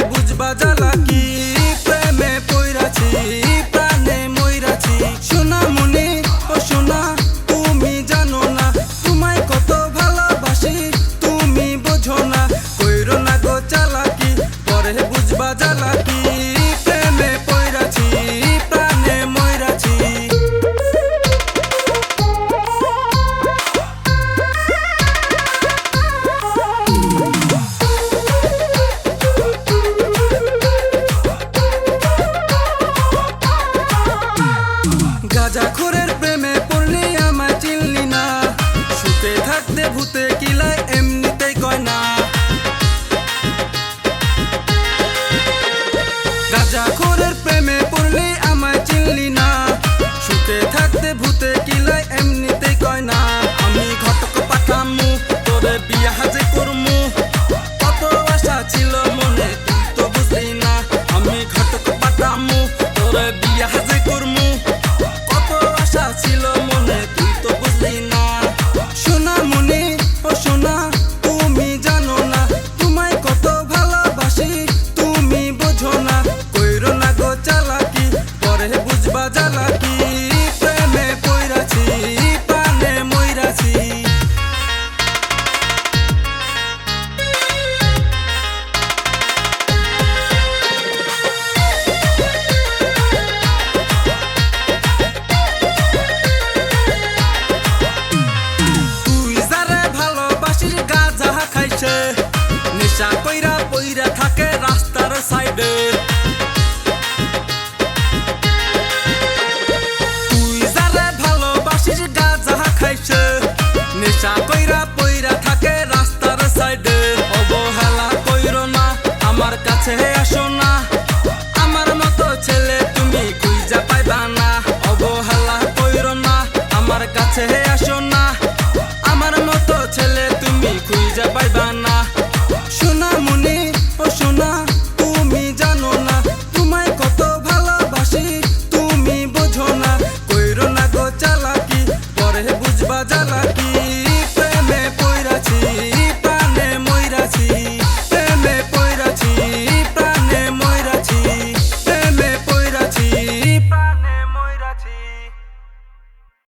বুঝবা জ্বালা কি? প্রেমে পইরাছি, প্রাণে মইরাছি। সোনা মনে, ও সোনা, তুমি জানো না। তোমায় কত ভালোবাসি, তুমি বোঝো না। কইরো না গো চালাকি পরে বুঝবা জ্বালা baby, I have